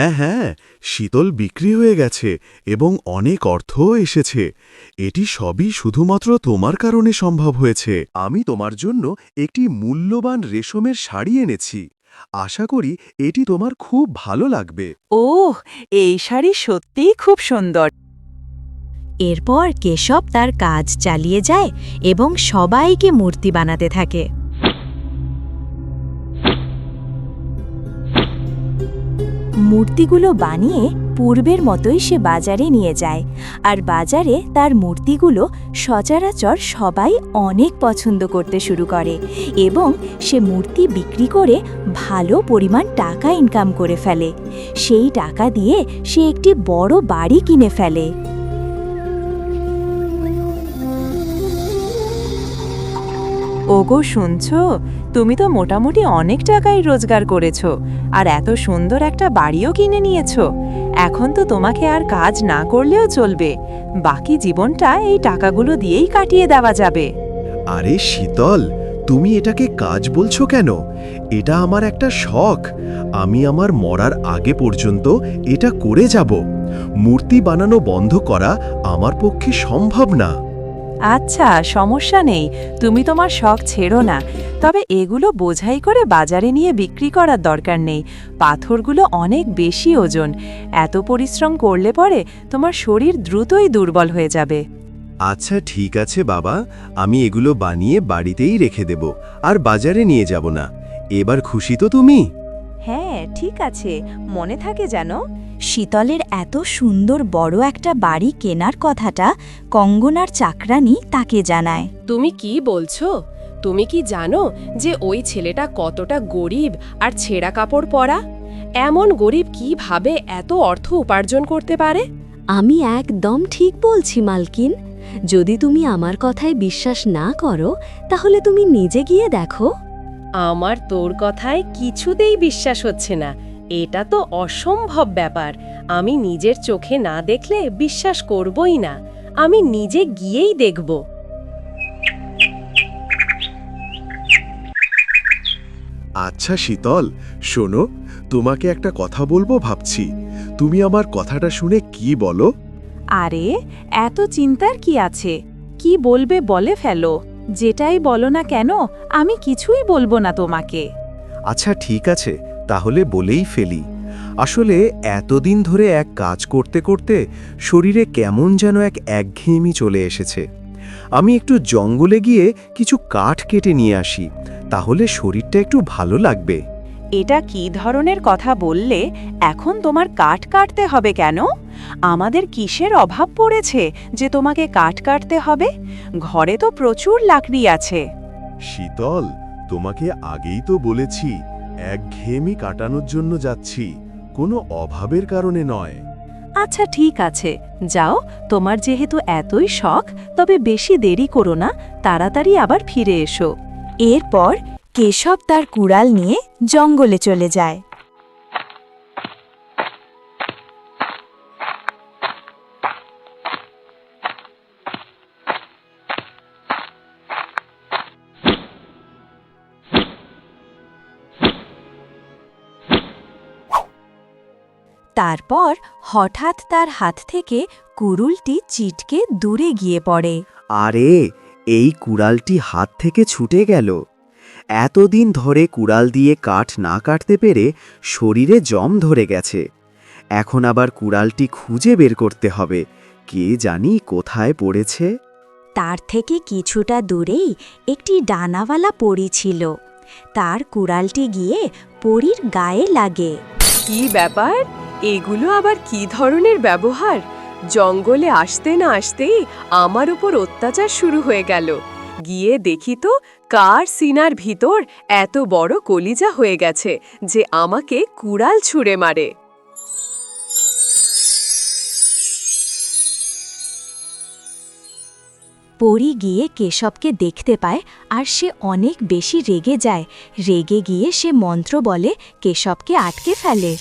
হ্যাঁ হ্যাঁ শীতল বিক্রি হয়ে গেছে এবং অনেক অর্থও এসেছে। এটি সবই শুধুমাত্র তোমার কারণে সম্ভব হয়েছে। আমি তোমার জন্য একটি মূল্যবান রেশমের শাড়ি এনেছি। আশা করি এটি তোমার খুব ভালো লাগবে। ওহ, এই শাড়ি সত্যিই খুব সুন্দর। এরপর কেশব তার কাজ চালিয়ে যায় এবং সবাইকে মূর্তি বানাতে থাকে। মূর্তিগুলো বানিয়ে পূর্বের মতোই সে বাজারে নিয়ে যায়। আর বাজারে তার মূর্তিগুলো সচরাচর সবাই অনেক পছন্দ করতে শুরু করে এবং সে মূর্তি বিক্রি করে ভালো পরিমাণ টাকা ইনকাম করে ফেলে। সেই টাকা দিয়ে সে একটি বড় বাড়ি কিনে ফেলে। ওগো, শুনছ? তুমি তো মোটামুটি অনেক টাকাই রোজগার করেছ, আর এত সুন্দর একটা বাড়িও কিনে নিয়েছো। এখন তো তোমাকে আর কাজ না করলেও চলবে, বাকি জীবনটা এই টাকাগুলো দিয়েই কাটিয়ে দেওয়া যাবে। আরে শীতল, তুমি এটাকে কাজ বলছো কেন? এটা আমার একটা শখ, আমি আমার মরার আগে পর্যন্ত এটা করে যাব। মূর্তি বানানো বন্ধ করা আমার পক্ষে সম্ভব না। আচ্ছা সমস্যা নেই। তুমি তোমার শখ ছেড়ো না। তবে এগুলো বোঝাই করে বাজারে নিয়ে বিক্রি করার দরকার নেই। পাথরগুলো অনেক বেশি ওজন। এত পরিশ্রম করলে পরে তোমার শরীর দ্রুতই দুর্বল হয়ে যাবে। আচ্ছা ঠিক আছে বাবা। আমি এগুলো বানিয়ে বাড়িতেই রেখে দেব। আর বাজারে নিয়ে যাব না। এবার খুশি তো তুমি? হ্যাঁ ঠিক আছে। মনে থাকে যেন। শীতলের এত সুন্দর বড় একটা বাড়ি কেনার কথাটা কঙ্গনার চাকরানি তাকে জানায়। তুমি কি বলছো? তুমি কি জানো যে ওই ছেলেটা কতটা গরিব আর ছেঁড়া কাপড় পরা? এমন গরিব কীভাবে এত অর্থ উপার্জন করতে পারে? আমি একদম ঠিক বলছি মালকিন। যদি তুমি আমার কথায় বিশ্বাস না করো তাহলে তুমি নিজে গিয়ে দেখো। আমার তোর কথায় কিছুতেই বিশ্বাস হচ্ছে না। এটা তো অসম্ভব ব্যাপার। আমি নিজের চোখে না দেখলে বিশ্বাস করবই না। আমি নিজে গিয়েই দেখব। আচ্ছা শীতল শোনো তোমাকে একটা কথা বলব ভাবছি। তুমি আমার কথাটা শুনে কি বলো? আরে এত চিন্তার কি আছে? কি বলবে বলে ফেলো। যেটাই বলো না কেন আমি কিছুই বলব না তোমাকে। আচ্ছা ঠিক আছে। তাহলে বলেই ফেলি। আসলে এতদিন ধরে এক কাজ করতে করতে শরীরে কেমন যেন এক একঘেয়েমি চলে এসেছে। আমি একটু জঙ্গলে গিয়ে কিছু কাঠ কেটে নিয়ে আসি তাহলে শরীরটা একটু ভালো লাগবে। এটা কি ধরনের কথা বললে? এখন তোমার কাঠ কাটতে হবে কেন? আমাদের কিসের অভাব পড়েছে যে তোমাকে কাঠ কাটতে হবে? ঘরে তো প্রচুর লাকড়ি আছে। শীতল তোমাকে আগেই তো বলেছি একঘেয়েমি কাটানোর জন্য যাচ্ছি, কোনো অভাবের কারণে নয়। আচ্ছা ঠিক আছে। যাও, তোমার যেহেতু এতই শখ, তবে বেশি দেরি করো না, তাড়াতাড়ি আবার ফিরে এসো। এরপর কেশব তার কুড়াল নিয়ে জঙ্গলে চলে যায়। তারপর হঠাৎ তার হাত থেকে কুড়ুলটি চিটকে দূরে গিয়ে পড়ে। আরে এই কুড়ালটি হাত থেকে ছুটে গেল। এতদিন ধরে কুড়াল দিয়ে কাঠ না কাটতে পেরে শরীরে জম ধরে গেছে। এখন আবার কুড়ালটি খুঁজে বের করতে হবে। কে জানি কোথায় পড়েছে? তার থেকে কিছুটা দূরেই একটি ডানাওয়ালা পরী ছিল। তার কুড়ালটি গিয়ে পরীর গায়ে লাগে। কি ব্যাপার? এগুলো আবার কি ধরনের ব্যবহার? জঙ্গলে আসতে না আসতেই আমার উপর অত্যাচার শুরু হয়ে গেল। গিয়ে দেখি তো কার সিনার ভিতর এত বড় কলিজা হয়ে গেছে যে আমাকে কুড়াল ছুঁড়ে মারে। পরী গিয়ে কেশবকে দেখতে পায় আর সে অনেক বেশি রেগে যায়। রেগে গিয়ে সে মন্ত্র বলে, কেশবকে আটকে ফেলে।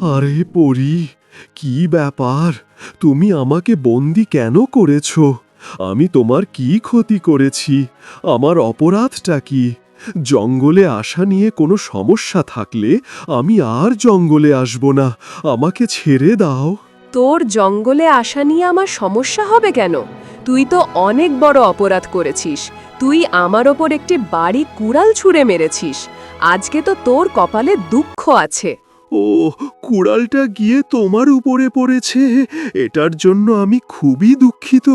আরে পরি, কি ব্যাপার? তুমি আমাকে বন্দি কেন করেছ? আমি তোমার কি ক্ষতি করেছি? আমার অপরাধটা কি? জঙ্গলে আসা নিয়ে কোনো সমস্যা থাকলে আমি আর জঙ্গলে আসব না। আমাকে ছেড়ে দাও। তোর জঙ্গলে আসা নিয়ে আমার সমস্যা হবে কেন? তুই তো অনেক বড় অপরাধ করেছিস। তুই আমার ওপর একটি বাড়ি কুড়াল ছুঁড়ে মেরেছিস। আজকে তো তোর কপালে দুঃখ আছে। ও কুড়ালটা গিয়ে তোমার উপরে পড়েছে। এটার জন্য আমি খুবই দুঃখিত।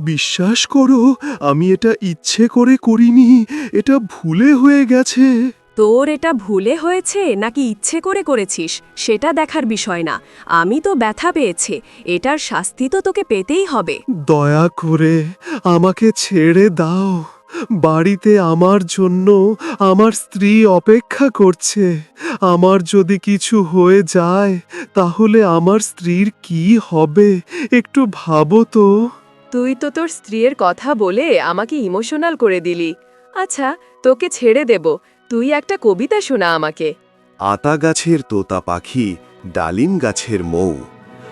বিশ্বাস করো আমি এটা ইচ্ছে করে করিনি। এটা ভুলে হয়ে গেছে। তোর এটা ভুলে হয়েছে নাকি ইচ্ছে করে করেছিস? সেটা দেখার বিষয় না। আমি তো ব্যথা পেয়েছে। এটার শাস্তি তো তোকে পেতেই হবে। দয়া করে আমাকে ছেড়ে দাও। বাড়িতে আমার জন্য আমার স্ত্রী অপেক্ষা করছে। আমার যদি কিছু হয়ে যায় তাহলে আমার স্ত্রীর কি হবে? একটু ভাবো তো। তুই তো তোর স্ত্রীর কথা বলে আমাকে ইমোশনাল করে দিলি। আচ্ছা তোকে ছেড়ে দেব। তুই একটা কবিতা শোনা আমাকে। আতা গাছের তোতা পাখি ডালিম গাছের মৌ।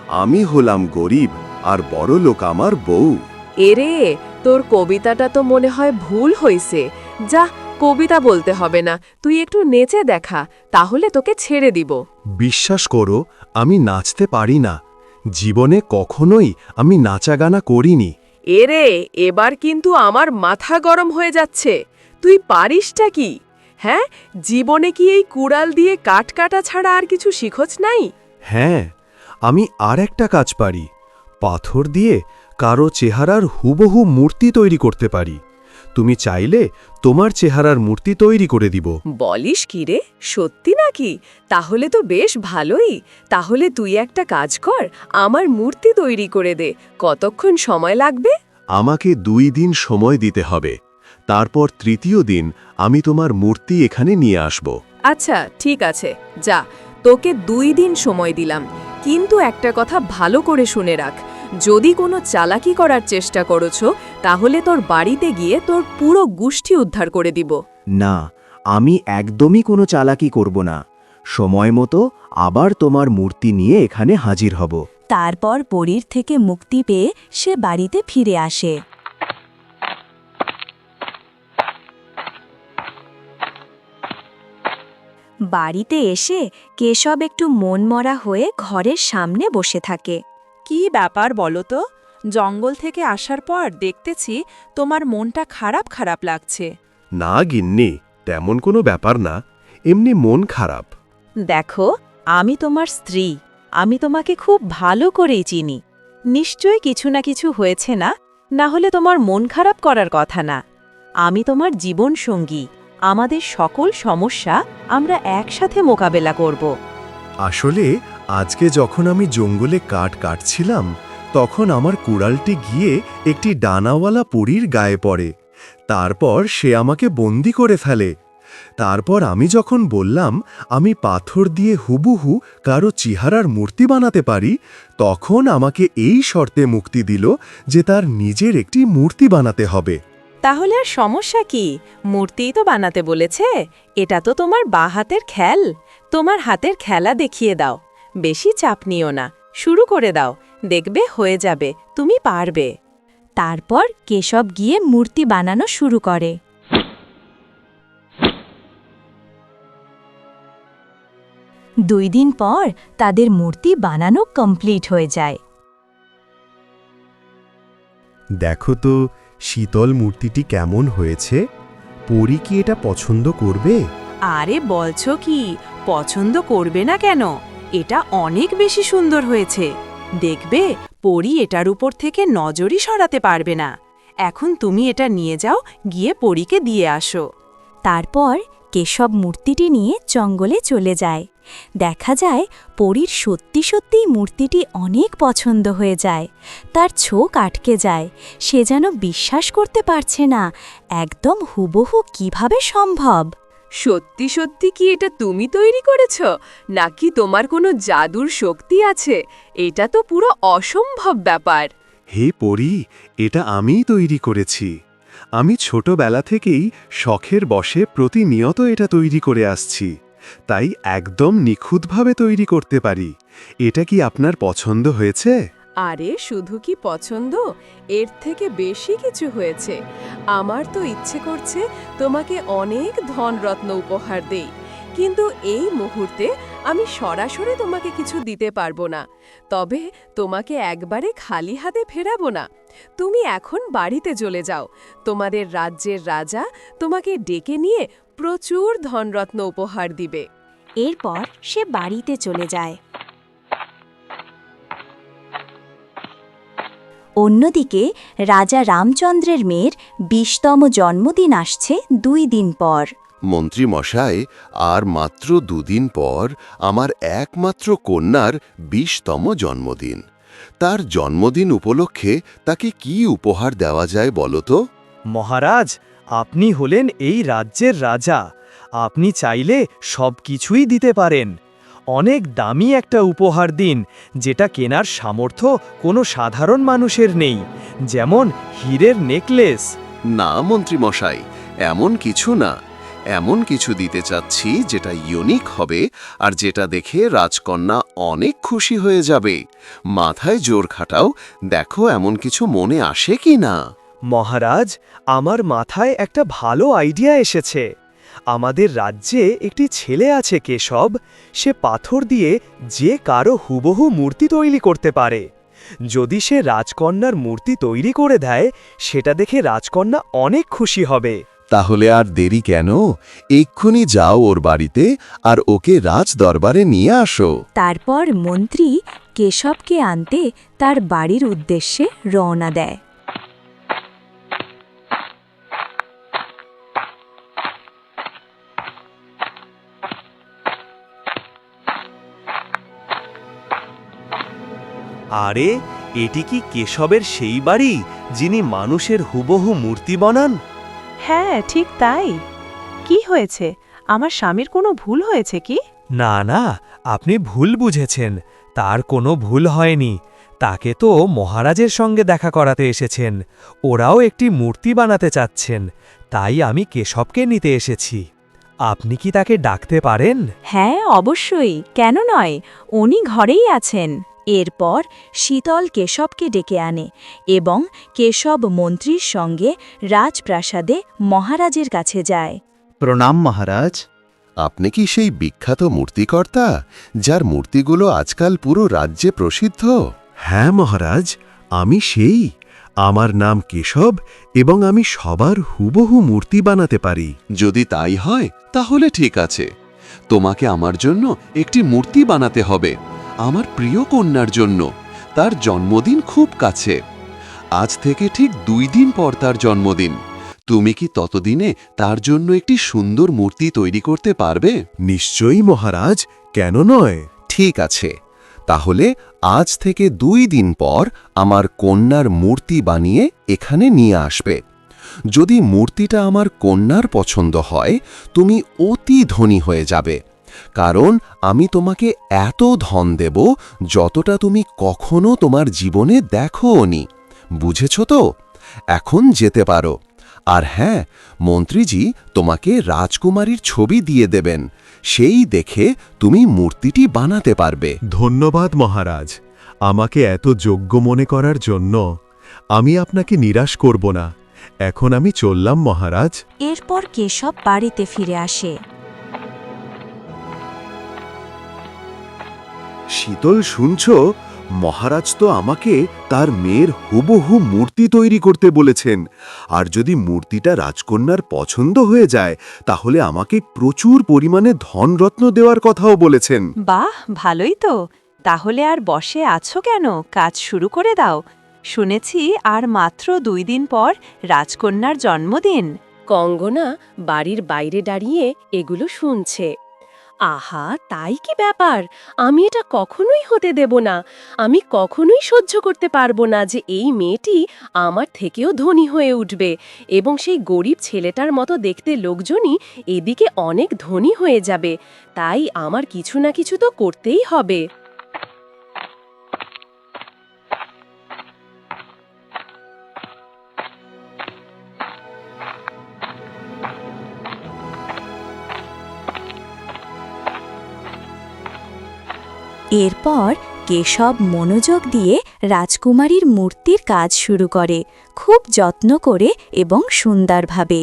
আমি হলাম গরিব আর বড় লোক আমার বউ। এরে তোর কবিতাটা তো মনে হয় ভুল হইছে। যা কবিতা বলতে হবে না। তুই একটু নেচে দেখা তাহলে তোকে ছেড়ে দিব। বিশ্বাস করো আমি নাচতে পারি না। জীবনে কখনোই আমি নাচাগানা করিনি। এরে এবার কিন্তু আমার মাথা গরম হয়ে যাচ্ছে। তুই পারিসটা কি? হ্যাঁ জীবনে কি এই কুড়াল দিয়ে কাঠ কাটা ছাড়া আর কিছু শিখোছ নাই? হ্যাঁ আমি আর একটা কাজ পারি। পাথর দিয়ে কারও চেহারার হুবহু মূর্তি তৈরি করতে পারি। তুমি চাইলে তোমার চেহারার মূর্তি তৈরি করে দিব। বলিস কি রে? সত্যি নাকি? তাহলে তো বেশ ভালোই। তাহলে তুই একটা কাজ কর আমার মূর্তি তৈরি করে দে। কতক্ষণ সময় লাগবে? আমাকে দুই দিন সময় দিতে হবে। তারপর তৃতীয় দিন আমি তোমার মূর্তি এখানে নিয়ে আসব। আচ্ছা ঠিক আছে। যা তোকে দুই দিন সময় দিলাম। কিন্তু একটা কথা ভালো করে শুনে রাখ। যদি কোনো চালাকি করার চেষ্টা করেছ তাহলে তোর বাড়িতে গিয়ে তোর পুরো গোষ্ঠী উদ্ধার করে দিব। না আমি একদমই কোনো চালাকি করব না। সময় মতো আবার তোমার মূর্তি নিয়ে এখানে হাজির হব। তারপর পরীর থেকে মুক্তি পেয়ে সে বাড়িতে ফিরে আসে। বাড়িতে এসে কেশব একটু মনমরা হয়ে ঘরের সামনে বসে থাকে। কি ব্যাপার বলো তো? জঙ্গল থেকে আসার পর দেখতেছি তোমার মনটা খারাপ খারাপ লাগছে। না গিন্নি তেমন কোনো ব্যাপার না এমনি মন খারাপ। দেখো আমি তোমার স্ত্রী আমি তোমাকে খুব ভালো করেই চিনি। নিশ্চয় কিছু না কিছু হয়েছে না না হলে তোমার মন খারাপ করার কথা না। আমি তোমার জীবন সঙ্গী আমাদের সকল সমস্যা আমরা একসাথে মোকাবেলা করব। আসলে আজকে যখন আমি জঙ্গলে কাঠ কাটছিলাম, তখন আমার কুড়ালটি গিয়ে একটি ডানাওয়ালা পরীর গায়ে পড়ে। তারপর সে আমাকে বন্দি করে ফেলে। তারপর আমি যখন বললাম, আমি পাথর দিয়ে হুবুহু কারও চেহারার মূর্তি বানাতে পারি তখন আমাকে এই শর্তে মুক্তি দিল যে তার নিজের একটি মূর্তি বানাতে হবে। তাহলে আর সমস্যা কি? মূর্তিই তো বানাতে বলেছে। এটা তো তোমার বা হাতের খেল। তোমার হাতের খেলা দেখিয়ে দাও। বেশি চাপ নিও না। শুরু করে দাও। দেখবে হয়ে যাবে। তুমি পারবে। তারপর কেশব গিয়ে মূর্তি বানানো শুরু করে। দুই দিন পর তাদের মূর্তি বানানো কমপ্লিট হয়ে যায়। দেখো তো শীতল মূর্তিটি কেমন হয়েছে? পরী কি এটা পছন্দ করবে? আরে বলছো কি? পছন্দ করবে না কেন? এটা অনেক বেশি সুন্দর হয়েছে। দেখবে, পরি এটার উপর থেকে নজরই সরাতে পারবে না। এখন তুমি এটা নিয়ে যাও, গিয়ে পরীকে দিয়ে আসো। তারপর কেশব মূর্তিটি নিয়ে জঙ্গলে চলে যায়। দেখা যায়, পরীর সত্যি সত্যিই মূর্তিটি অনেক পছন্দ হয়ে যায়। তার চোখ আটকে যায়। সে যেন বিশ্বাস করতে পারছে না, একদম হুবহু কীভাবে সম্ভব। সত্যি সত্যি কি এটা তুমি তৈরি করেছ? নাকি তোমার কোনো জাদুর শক্তি আছে? এটা তো পুরো অসম্ভব ব্যাপার। হে পরি, এটা আমিই তৈরি করেছি। আমি ছোটবেলা থেকেই শখের বসে প্রতিনিয়ত এটা তৈরি করে আসছি। তাই একদম নিখুঁতভাবে তৈরি করতে পারি। এটা কি আপনার পছন্দ হয়েছে? আরে, শুধু কি পছন্দ? এর থেকে বেশি কিছু হয়েছে। আমার তো ইচ্ছে করছে তোমাকে অনেক ধনরত্ন উপহার দেই। কিন্তু এই মুহূর্তে আমি সরাসরি তোমাকে কিছু দিতে পারব না। তবে তোমাকে একবারে খালি হাতে ফেরাবো না। তুমি এখন বাড়িতে চলে যাও। তোমাদের রাজ্যের রাজা তোমাকে ডেকে নিয়ে প্রচুর ধনরত্ন উপহার দিবে। এরপর সে বাড়িতে চলে যায়। অন্যদিকে রাজা রামচন্দ্রের মেয়ের বিশতম জন্মদিন আসছে দুই দিন পর। মন্ত্রী মশাই আর মাত্র দুদিন পর আমার একমাত্র কন্যার বিশতম জন্মদিন। তার জন্মদিন উপলক্ষে তাকে কি উপহার দেওয়া যায় বলো তো? মহারাজ আপনি হলেন এই রাজ্যের রাজা। আপনি চাইলে সব কিছুই দিতে পারেন। অনেক দামি একটা উপহার দিন যেটা কেনার সামর্থ্য কোনো সাধারণ মানুষের নেই যেমন হীরের নেকলেস। না মন্ত্রী মশাই এমন কিছু না। এমন কিছু দিতে চাচ্ছি যেটা ইউনিক হবে আর যেটা দেখে রাজকন্যা অনেক খুশি হয়ে যাবে। মাথায় জোর খাটাও দেখো এমন কিছু মনে আসে কি না মহারাজ আমার মাথায় একটা ভালো আইডিয়া এসেছে। আমাদের রাজ্যে একটি ছেলে আছে কেশব সে পাথর দিয়ে যে কারও হুবহু মূর্তি তৈরি করতে পারে। যদি সে রাজকন্যার মূর্তি তৈরি করে দেয় সেটা দেখে রাজকন্যা অনেক খুশি হবে। তাহলে আর দেরি কেন? এক্ষুনি যাও ওর বাড়িতে আর ওকে রাজ দরবারে নিয়ে আসো। তারপর মন্ত্রী কেশবকে আনতে তার বাড়ির উদ্দেশ্যে রওনা দেয়। আরে এটি কি কেশবের সেই বাড়ি যিনি মানুষের হুবহু মূর্তি বানান? হ্যাঁ ঠিক তাই। কি হয়েছে? আমার স্বামীর কোনো ভুল হয়েছে কি? না না আপনি ভুল বুঝেছেন। তার কোনো ভুল হয়নি। তাকে তো মহারাজের সঙ্গে দেখা করাতে এসেছেন। ওরাও একটি মূর্তি বানাতে চাচ্ছেন। তাই আমি কেশবকে নিতে এসেছি। আপনি কি তাকে ডাকতে পারেন? হ্যাঁ অবশ্যই। কেন নয়? উনি ঘরেই আছেন। এরপর শীতল কেশবকে ডেকে আনে এবং কেশব মন্ত্রীর সঙ্গে রাজপ্রাসাদে মহারাজের কাছে যায়। প্রণাম মহারাজ আপনি কি সেই বিখ্যাত মূর্তিকর্তা যার মূর্তিগুলো আজকাল পুরো রাজ্যে প্রসিদ্ধ? হ্যাঁ মহারাজ আমি সেই। আমার নাম কেশব এবং আমি সবার হুবহু মূর্তি বানাতে পারি। যদি তাই হয় তাহলে ঠিক আছে। তোমাকে আমার জন্য একটি মূর্তি বানাতে হবে। আমার প্রিয় কন্যার জন্য। তার জন্মদিন খুব কাছে। আজ থেকে ঠিক দুই দিন পর তার জন্মদিন। তুমি কি ততদিনে তার জন্য একটি সুন্দর মূর্তি তৈরি করতে পারবে? নিশ্চয়ই মহারাজ কেন নয়? ঠিক আছে। তাহলে আজ থেকে দুই দিন পর আমার কন্যার মূর্তি বানিয়ে এখানে নিয়ে আসবে। যদি মূর্তিটা আমার কন্যার পছন্দ হয় তুমি অতি ধনী হয়ে যাবে। কারণ আমি তোমাকে এত ধন দেব যতটা তুমি কখনো তোমার জীবনে দেখোনি। বুঝেছ তো? এখন যেতে পারো। আর হ্যাঁ মন্ত্রীজি তোমাকে রাজকুমারীর ছবি দিয়ে দেবেন। সেই দেখে তুমি মূর্তিটি বানাতে পারবে। ধন্যবাদ মহারাজ। আমাকে এত যোগ্য মনে করার জন্য আমি আপনাকে নিরাশ করব না। এখন আমি চললাম মহারাজ। এরপর কেশব বাড়িতে ফিরে আসে। শীতল শুনছ, মহারাজ তো আমাকে তার মেয়ের হুবহু মূর্তি তৈরি করতে বলেছেন। আর যদি মূর্তিটা রাজকন্যার পছন্দ হয়ে যায়, তাহলে আমাকে প্রচুর পরিমাণে ধনরত্ন দেওয়ার কথাও বলেছেন। বাহ, ভালোই তো। তাহলে আর বসে আছো কেন? কাজ শুরু করে দাও। শুনেছি আর মাত্র দুই দিন পর রাজকন্যার জন্মদিন। কঙ্গনা বাড়ির বাইরে দাঁড়িয়ে এগুলো শুনছে। আহা, তাই কি ব্যাপার? আমি এটা কখনোই হতে দেব না। আমি কখনোই সহ্য করতে পারব না যে এই মেয়েটি আমার থেকেও ধনী হয়ে উঠবে এবং সেই গরিব ছেলেটার মতো দেখতে লোকজনই এদিকে অনেক ধনী হয়ে যাবে। তাই আমার কিছু না কিছু তো করতেই হবে। এরপর কেশব মনোযোগ দিয়ে রাজকুমারীর মূর্তির কাজ শুরু করে, খুব যত্ন করে এবং সুন্দরভাবে।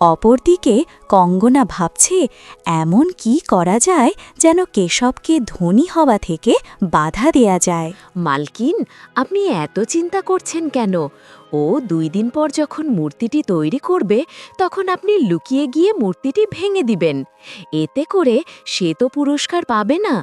অপরদিকে কঙ্গনা ভাবছে, এমন কি করা যায় যেন কেশবকে ধনী হওয়া থেকে বাধা দেয়া যায়? মালকিন, আপনি এত চিন্তা করছেন কেন? ও দুই দিন পর যখন মূর্তিটি তৈরি করবে, তখন আপনি লুকিয়ে গিয়ে মূর্তিটি ভেঙে দিবেন। এতে করে সে তো পুরস্কার পাবে না।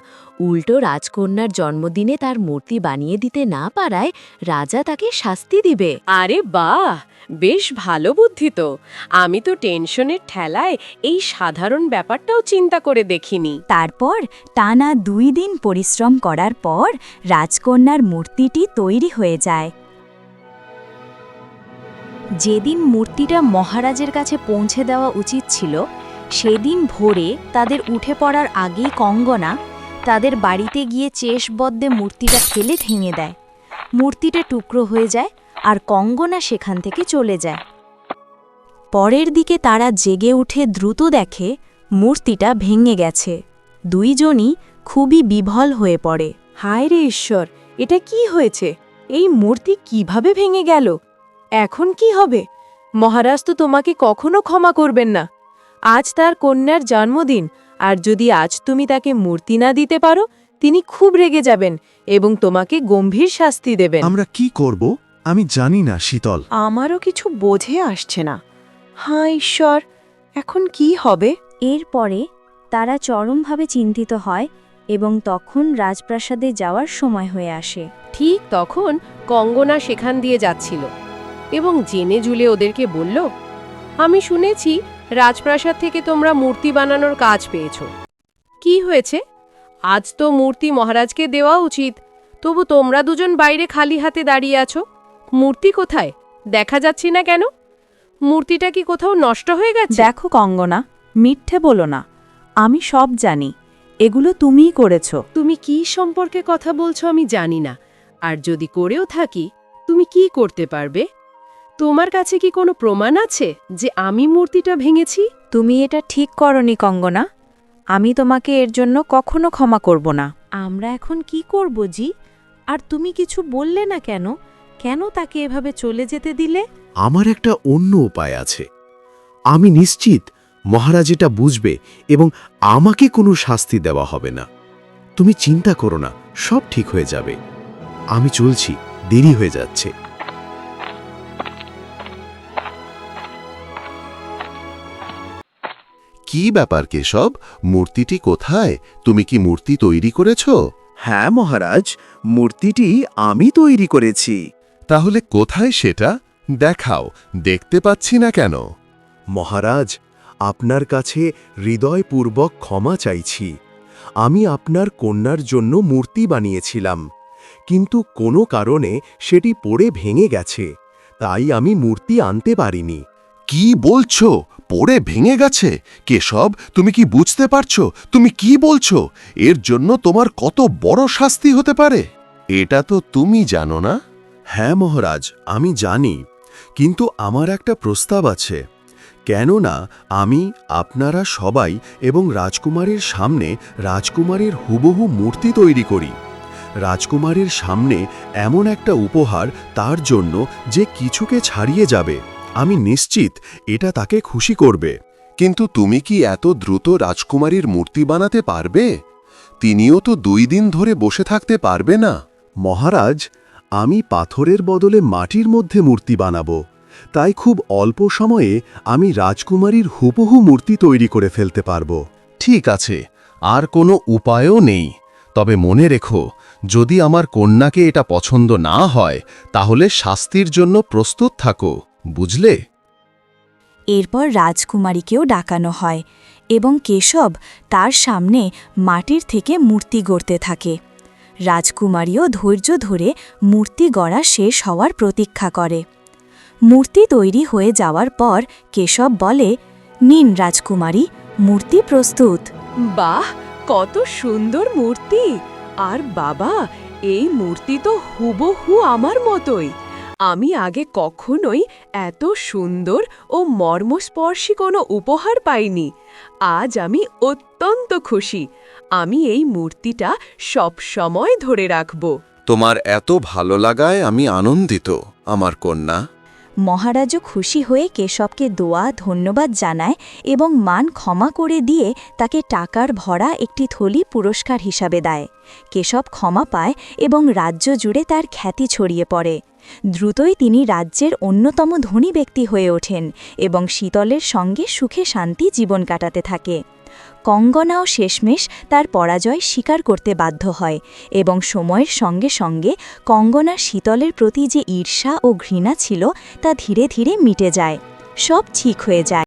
উল্টো রাজকন্যার জন্মদিনে তার মূর্তি বানিয়ে দিতে না পারায় রাজা তাকে শাস্তি দিবে। আরে বাহ! বেশ ভালো বুদ্ধি তো। আমি তো টেনশনের ঠেলায় এই সাধারণ ব্যাপারটাও চিন্তা করে দেখিনি। তারপর টানা দুই দিন পরিশ্রম করার পর রাজকন্যার মূর্তিটি তৈরি হয়ে যায়। যেদিন মূর্তিটা মহারাজের কাছে পৌঁছে দেওয়া উচিত ছিল সেদিন ভোরে তাদের উঠে পড়ার আগেই কঙ্গনা তাদের বাড়িতে গিয়ে চেষবদ্ধে মূর্তিটা ফেলে ভেঙে দেয়। মূর্তিটা টুকরো হয়ে যায় আর কঙ্গনা সেখান থেকে চলে যায়। পরের দিকে তারা জেগে উঠে দ্রুত দেখে মূর্তিটা ভেঙে গেছে। দুইজনই খুবই বিভল হয়ে পড়ে। হায় রে ঈশ্বর, এটা কি হয়েছে? এই মূর্তি কীভাবে ভেঙে গেল? এখন কি হবে? মহারাজ তো তোমাকে কখনো ক্ষমা করবেন না। আজ তার কন্যার জন্মদিন আর যদি আজ তুমি তাকে মূর্তি না দিতে পারো তিনি খুব রেগে যাবেন এবং তোমাকে গম্ভীর শাস্তি দেবেন। আমরা কি করব? আমি জানি না শীতল। আমারও কিছু বোঝে আসছে না। হাঁ ঈশ্বর এখন কি হবে? এরপরে তারা চরমভাবে চিন্তিত হয় এবং তখন রাজপ্রাসাদে যাওয়ার সময় হয়ে আসে। ঠিক তখন কঙ্গনা সেখান দিয়ে যাচ্ছিল এবং জেনে জুলে ওদেরকে বলল আমি শুনেছি রাজপ্রাসাদ থেকে তোমরা মূর্তি বানানোর কাজ পেয়েছ। কি হয়েছে? আজ তো মূর্তি মহারাজকে দেওয়া উচিত। তবু তোমরা দুজন বাইরে খালি হাতে দাঁড়িয়ে আছো। মূর্তি কোথায়? দেখা যাচ্ছে না কেন? মূর্তিটা কি কোথাও নষ্ট হয়ে গেছে? দেখো কঙ্গনা মিথ্যে বলো না। আমি সব জানি। এগুলো তুমিই করেছ। তুমি কি সম্পর্কে কথা বলছো আমি জানি না। আর যদি করেও থাকি তুমি কি করতে পারবে? তোমার কাছে কি কোনো প্রমাণ আছে যে আমি মূর্তিটা ভেঙেছি? তুমি এটা ঠিক করনি কঙ্গনা। আমি তোমাকে এর জন্য কখনো ক্ষমা করব না। আমরা এখন কি করব জি? আর তুমি কিছু বললে না কেন? কেন তাকে এভাবে চলে যেতে দিলে? আমার একটা অন্য উপায় আছে। আমি নিশ্চিত মহারাজ এটা বুঝবে এবং আমাকে কোনো শাস্তি দেওয়া হবে না। তুমি চিন্তা করো না সব ঠিক হয়ে যাবে। আমি চলছি দেরি হয়ে যাচ্ছে। কি ব্যাপার কেশব? মূর্তিটি কোথায়? তুমি কি মূর্তি তৈরি করেছ? হ্যাঁ মহারাজ মূর্তিটি আমি তৈরি করেছি। তাহলে কোথায় সেটা? দেখাও দেখতে পাচ্ছি না কেন। মহারাজ আপনার কাছে হৃদয়পূর্বক ক্ষমা চাইছি। আমি আপনার কন্যার জন্য মূর্তি বানিয়েছিলাম কিন্তু কোনো কারণে সেটি পড়ে ভেঙে গেছে তাই আমি মূর্তি আনতে পারিনি। কি বলছো? পড়ে ভেঙে গেছে। কেশব, তুমি কি বুঝতে পারছ? তুমি কি বলছো? এর জন্য তোমার কত বড় শাস্তি হতে পারে? এটা তো তুমি জানো না? হ্যাঁ মহারাজ, আমি জানি। কিন্তু আমার একটা প্রস্তাব আছে। কেননা আমি, আপনারা সবাই এবং রাজকুমারীর সামনে রাজকুমারীর হুবহু মূর্তি তৈরি করি। রাজকুমারীর সামনে এমন একটা উপহার তার জন্য যে কিছুকে ছাড়িয়ে যাবে। আমি নিশ্চিত এটা তাকে খুশি করবে। কিন্তু তুমি কি এত দ্রুত রাজকুমারীর মূর্তি বানাতে পারবে? তিনিও তো দুই দিন ধরে বসে থাকতে পারবে না। মহারাজ, আমি পাথরের বদলে মাটির মধ্যে মূর্তি বানাব। তাই খুব অল্প সময়ে আমি রাজকুমারীর হুপহু মূর্তি তৈরি করে ফেলতে পারব। ঠিক আছে, আর কোনো উপায়ও নেই। তবে মনে রেখো, যদি আমার কন্যাকে এটা পছন্দ না হয়, তাহলে শাস্তির জন্য প্রস্তুত থাকো। বুঝলে? এরপর রাজকুমারীকেও ডাকানো হয় এবং কেশব তার সামনে মাটির থেকে মূর্তি গড়তে থাকে। রাজকুমারীও ধৈর্য ধরে মূর্তি গড়া শেষ হওয়ার প্রতীক্ষা করে। মূর্তি তৈরি হয়ে যাওয়ার পর কেশব বলে নিন রাজকুমারী মূর্তি প্রস্তুত। বাহ কত সুন্দর মূর্তি! আর বাবা এই মূর্তি তো হুবহু আমার মতোই। আমি আগে কখনোই এত সুন্দর ও মর্মস্পর্শী কোনো উপহার পাইনি। আজ আমি অত্যন্ত খুশি। আমি এই মূর্তিটা সব সময় ধরে রাখব। তোমার এত ভালো লাগায় আমি আনন্দিত আমার কন্যা। মহারাজও খুশি হয়ে কেশবকে দোয়া ধন্যবাদ জানায় এবং মান ক্ষমা করে দিয়ে তাকে টাকার ভরা একটি থলি পুরস্কার হিসাবে দেয়। কেশব ক্ষমা পায় এবং রাজ্য জুড়ে তার খ্যাতি ছড়িয়ে পড়ে। দ্রুতই তিনি রাজ্যের অন্যতম ধনী ব্যক্তি হয়ে ওঠেন এবং শীতলের সঙ্গে সুখে শান্তি জীবন কাটাতে থাকে। কঙ্গনাও শেষমেশ তার পরাজয় স্বীকার করতে বাধ্য হয় এবং সময়ের সঙ্গে সঙ্গে কঙ্গনা শীতলের প্রতি যে ঈর্ষা ও ঘৃণা ছিল তা ধীরে ধীরে মিটে যায়। সব ঠিক হয়ে যায়।